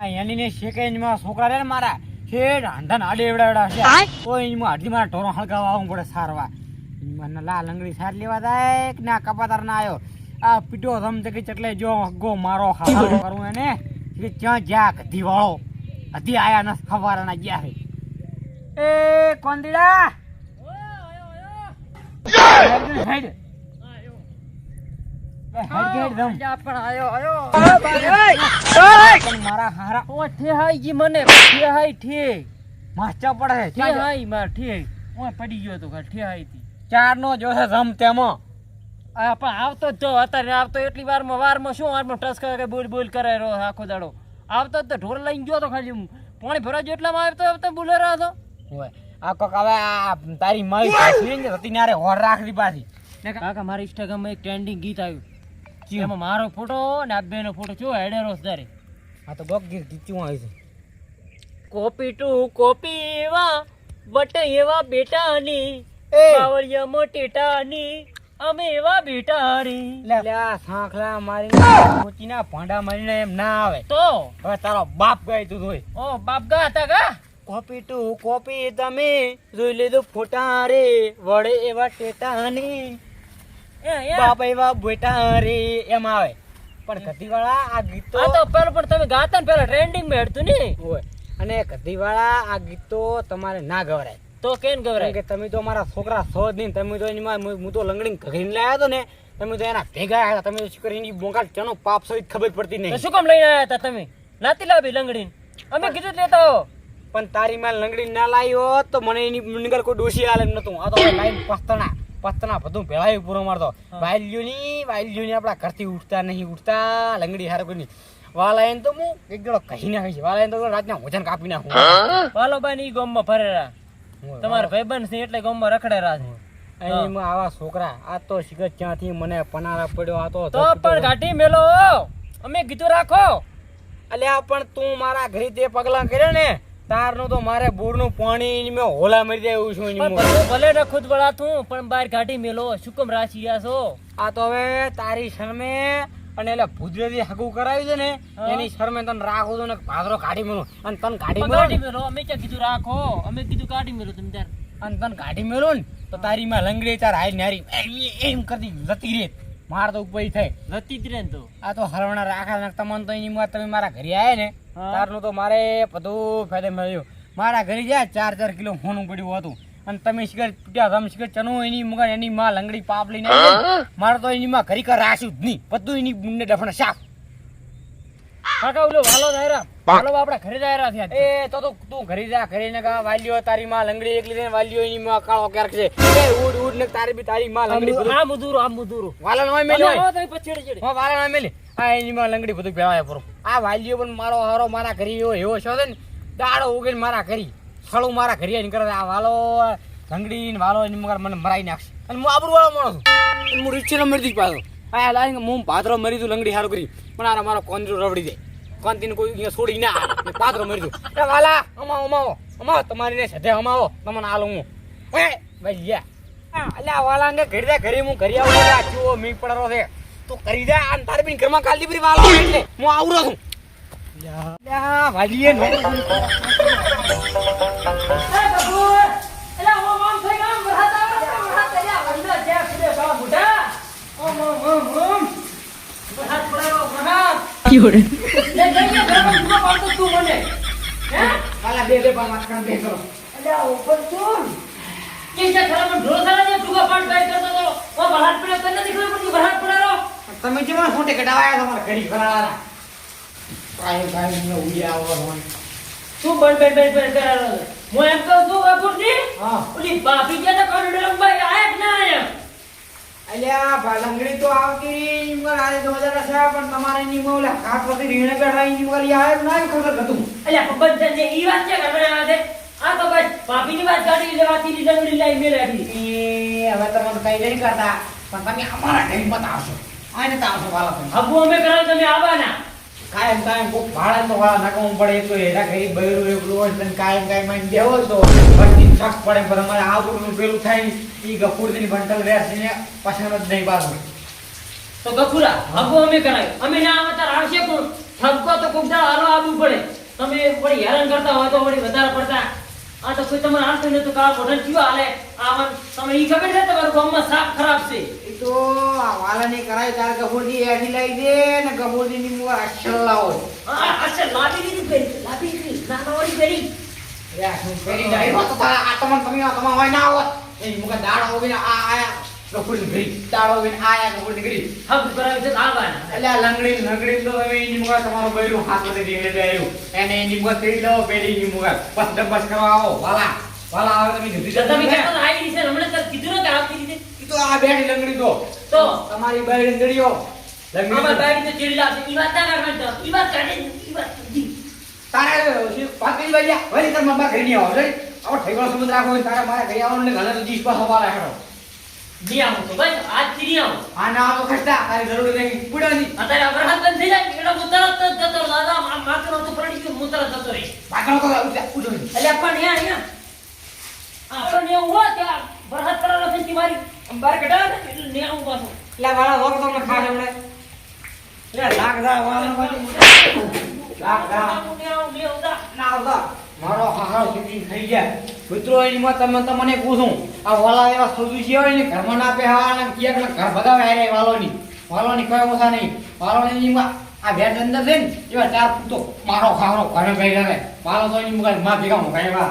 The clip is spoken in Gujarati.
આ એની ને શેકાઈમાં છોકરા રે મારા. છે હાંધા નાડે એવડા એવડા છે. તો એમાં હાડી મારા ઢોરો હળગાવા આવવું પડે સારવા. મને લા લંગડી સાર લેવા જાય કે ના કપાતાર ના આવ્યો આ પીટો રમ જગી કે ચટલે જો ગો મારો ખાવા કરું એને કે ક્યાં જ્યાં કધી વાળો હજી આયા ન ખવારના ગયા એ કોંદીડા હેડ હેડ હેડ હેડ રમ પણ આયો આયો પણ મારા હારા મને ઠે માચા પડે છે જા? ઠેહાઈ માર ઠે ઓય પડી ગયો તો થી ચાર નો જોશે રમ તેમાં આ પણ આવતો જ જો અત્યારે આવતો એટલી વારમાં વારમાં શું વારમાં ટસ કરે બોલ બોલ કરે રો આખો દાડો આવતો જ તો ઢોર લઈને ગયો તો ખાલી પાણી ભરા જો એટલામાં આવતો આવતો બોલેરો હતો ઓય આ કોક હવે આ તારી મારી પાછી ને રતી નારે હોર રાખડી પાછી. કાકા મારા ઇન્સ્ટાગ્રામમાં એક ટ્રેન્ડિંગ ગીત આવ્યું. એમાં મારો ફોટો ને આ બેનો ફોટો ચો હેડેરો તારે. આ તો બગ ગીર કીચું આવી છે. કોપી ટુ કોપી એવા બટ એવા બેટાની બાવળિયા મોટેટાની અમે એવા બેટાની લે લે આ સાંખલા મારી મોચીના ભાંડા મારીને એમ ના આવે. તો? હવે તારો બાપ ગઈ તું જોઈ. ઓ બાપ ગા હતા ગા? કોપી ટુ કોપી તમે જોઈ લીધું ફોટા રે વડે એવા ટેટાની બાપ એવા બેટા રે એમ આવે. પણ કતીવાળા આ ગીતો આ તો પેલો પણ તમે ગાતા ને પેલા ટ્રેન્ડિંગમાં હેડતું ને હોય. અને કતીવાળા આ ગીતો તમારે ના ગવરાય. તો કેમ ગવરાય? કે તમે તો મારા છોકરા છો જ નહીં. તમે તો એની હું તો લંગડી ઘડીને લાયા હતો ને તમે તો એના ભેગા આવ્યા તમે તો શું કરી એની બોંગાલ ચનો પાપ સહિત ખબર પડતી નહીં. શું કામ લઈને આવ્યા હતા તમે? નાતી લાવી લંગડી અમે કીધું લેતા હો. પણ તારી માં લંગડી ના લાવી હોત તો મને એની નિગર કોઈ ડોસી આલે નતું આ તો લાઈન પસ્તણા. પસ્તણા બધું ભેળાયું પૂરો મારતો વાયલ્યુ ની વાયલ્યુ ની આપણા ઘરથી ઉઠતા નહીં ઉઠતા લંગડી હારે કોઈ નહીં વાલાયન તો હું એક જણો કહી નાખી છે. વાલાયન તો રાતના વજન કાપી નાખું. વાલોબાઈ ઈ ગામમાં ફરેરા હું તમારા ભાઈબંધ છે એટલે ગામમાં રખડેરા છે. અહીંમાં આવા છોકરા આ તો શિખર ક્યાંથી મને પનારા પડ્યો આ તો તો પણ ઘાટી મેલો અમે કીધું રાખો. અલ્યા પણ તું મારા ઘરે તે પગલા કર્યા ને તારનું તો મારે બોરનું પાણી મેં હોલા મરી જાય એવું છું. ભલે ને ખુદ બળાતું પણ બહાર ઘાટી મેલો. શું કામ રાચી છો? આ તો હવે તારી શરમે અને એટલે ભૂજરેથી હગું કરાવી દે ને એની શરમે તને રાખો ને ભાદરો કાઢી મેલું. અને તને કાઢી કાઢી મેલો. અમે ક્યાં કીધું રાખો? અમે કીધું કાઢી મેલો તમે ત્યારે. અને તને કાઢી મેલું ને તો તારી માં લંગડી તાર હારી નારી એમ- એમ કરતી જતી રે માર તો ઉપરી થઈ નથી જ રે ને તો. આ તો હરવણા રાખા ને તમને તો એની માં તમે મારા ઘરે આવ્યા ને. તારનું તો મારે બધું ફાયદે મળ્યું. મારા ઘરે જાય ચાર ચાર કિલો હોનું પડ્યું હતું. અને તમે શિખર ત્યાં રમ શિખર ચનું એની મગર એની માં લંગડી પાપ લઈને ને, મારે તો એની માં ઘરી કર રાખ્યું જ નહીં બધું એની મુંડે ડફણે સાફ. કાકા ઓલો વાલો દાયરા વાલો આપડા ઘરે દાયરા થયા એ તો તું તું ઘરે જા ઘરે ને કા વાલ્યો તારી માં લંગડી એકલી ને વાલ્યો એની માં કાળો ક્યારેક છે. એ ઉડ ઉડ ને તારી બી તારી માં લંગડી બધું. આ મુદુરો આ મુદુરો વાલો નો મેલે હો અલ્યા, તમે પછી ચડી ચડી. હા વાલા ના મેલી આ એની માં લંગડી બધું ભેળાય પરો. આ વાલ્યો પણ મારો હારો મારા ઘરે એવો એવો છો ને દાડો ઉગીને મારા ઘરે. સળું મારા ઘરે આવીને કરે આ વાલો લંગડી ને વાલો એની મગર મને મરાઈ નાખશે. અને હું આબરૂ વાળો માણસ છું. હું રીચેલો મરી પાછો. આ લાઈ હું પાત્રો મરી દઉં લંગડી હારું કરી. પણ આરા મારો કોંદરો રવડી જાય. કોંતીને કોઈ અહીંયા છોડી ના આવે. મરી દઉં એ વાલા અમાવો અમાવો અમાવો તમારી ને સધે અમાવો. તમને આલો હું. એ ભાઈ અલ્યા વાલા ને ઘરે ઘરે હું ઘરે આવું. આ ચૂવો મી પડરો છે. તું કરી દે આ તારે બી ઘરમાં કાલ દીપરી વાલો. આવે એટલે હું આવરો છું અલ્યા વાલીએ નો વાલા બે બે પા માર કામ બે કરો તમે જેમાં ફોટે કઢાવાયા તમારા ઘડી ખરાવાના કાય કાય ને ઉડ્યા આવવાનું શું બંધ બંધ બંધ બંધ કરાવો? હું એમ કહું છું કપૂરજી હા ઓલી ભાભી છે તો કરોડરંગભાઈ આયા કે ના આયા અલ્યા ભાલંગડી તો આવતી મગર આલે તો વધારે છે પણ તમારે ની મોલા કાટ પરથી રીણે બેઠા ની મગર આવે ના ખબર હતું અલ્યા પપ્પા જે ઈ વાત છે કે આવે આ તો બસ ભાભીની વાત કાઢી લેવાતી ની લઈ લાઈ મેલાડી એ હવે તમને કઈ નહીં કરતા પણ તમે અમારા ટાઈમ પર આવશો આને તો આવશો વાલા તમે હબુ અમે કરાવ તમે આવવાના. કાયમ કાયમ કોક ભાડા તો વાળા નાખવું પડે તો એના ઘરે બૈરું એકલું હોય તને કાયમ કાયમ દેવો તો પછી શક પડે પણ અમારે આવડું પેલું થાય ને ઈ ગફુરથી બંટલ વેસીને પસંદ જ નહીં પાછું. તો ગફુરા હબુ અમે કરાય. અમે ના આવે તાર આવશે કોણ? ઠપકો તો કોક હાલો આવવું પડે. તમે વળી હેરાન કરતા હોય તો વળી વધારે પડતા. આ તો કોઈ તમારે આવતું નહીં તો કાળ મોઢા જીવા હાલે? આમાં તમે ઈ ખબર છે તમારું ગામમાં સાપ ખરાબ છે? એ તો આ વાલાની કરાય તાર ગફુરજી એઠી લઈ દે ને ગફુરજી ની મુવા અક્ષર લાવો. આ અચ્છા લાવી દીધી પેરી લાવી દીધી. નાના વાળી રે આ શું કરી જાય તો તારા આ તમને તમે આ તમા હોય ના આવત એ મુકા દાડો આ આયા દાડો હબ કરાવી છે આવવાના એટલે લંગડી લંગડી તો હવે એની મુકા તમારો બૈરું હાથ વડે દીકરે આવ્યું એને એની મુકા તેડી લો પેલી એની મુકા બસ ડબ્બસ કરવા આવો. વાલા વાલા આવે તમે જુદી તો તમે જતી આવી રીતે હમણાં તક કીધું ને કે તો આ બેઠી લંગડી તો. તો? તમારી બૈરી ગડીઓ અમાર લંગડી બાયડી તો ચીડી લાવશે. ઈ વાત ના કરવાની તો. ઈ વાત કાઢે ઈ વાત તારે પાકડી વાળ્યા. વળી તમે ઘરે નહીં આવો આવો ઠેકડો સમજ રાખો તારા મારા ઘરે આવવાનું ને ઘરે દીશ પાછો મારા રાખો જી આવું તો બસ આજથી નહીં આવું આ ના આવો ખસ્તા તારી જરૂર નહીં બુડાની અત્યારે અગ્રહાર બંધ થઈ જાય એટલે હું તરત જ જતો. દાદા આ માત્ર તો પડી ગયું હું તરત જતો રહીશ. પાકડો ઉઠા ઉઠો એટલે પણ યા યા આપણને એવું હોય કે આ બરહદ તરફ નથી કે મારી બાર કઢાવે ને એટલે ને આવું પાછું એટલે વાળા લોક તમને ખાસ હમણે. એટલે લાખ દા વાળા લાખ આવું આવું આવું દા. ના આવતા મારો હાહા સીધી થઈ જાય. મિત્રો, એની માં તમે તમને પૂછું, આ વાલા એવા સદુશી હોય ને, ઘરમાં ના પહેવા ને, ક્યાંક ને ઘર ભગાવે હારે વાલોની. વાલોની કોઈ ઓછા નહીં. વાલોની માં આ ભેટ અંદર છે ને, એવા ચાર પૂતો મારો ખાવાનો ઘરે ગઈ રહે વાલો તો એની મુકાયમાં ભેગા મુકાય એવા